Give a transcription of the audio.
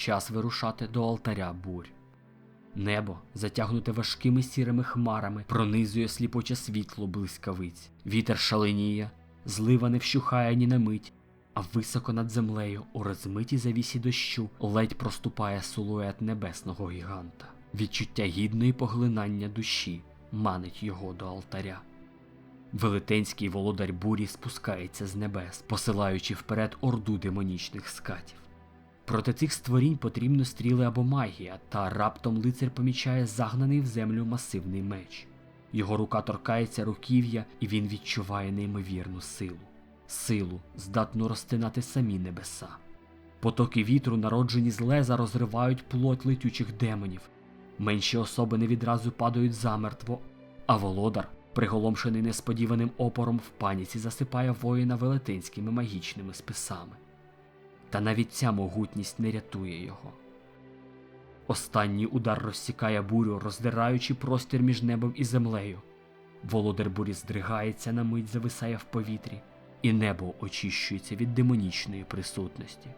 час вирушати до алтаря бурь. Небо, затягнуте важкими сірими хмарами, пронизує сліпоче світло блискавиць. Вітер шаленіє, злива не вщухає ні на мить, а високо над землею у розмитій завісі дощу ледь проступає силует небесного гіганта. Відчуття гідної поглинання душі манить його до алтаря. Велетенський володар бурі спускається з небес, посилаючи вперед орду демонічних скатів. Проти цих створінь потрібно стріли або магія, та раптом лицар помічає загнаний в землю масивний меч. Його рука торкається руків'я, і він відчуває неймовірну силу. Силу, здатну розтинати самі небеса. Потоки вітру, народжені з леза, розривають плоть летючих демонів. Менші особи не відразу падають замертво, а володар, приголомшений несподіваним опором в паніці, засипає воїна велетенськими магічними списами. Та навіть ця могутність не рятує його. Останній удар розсікає бурю, роздираючи простір між небом і землею. Володар бурі здригається на мить, зависає в повітрі, і небо очищується від демонічної присутності.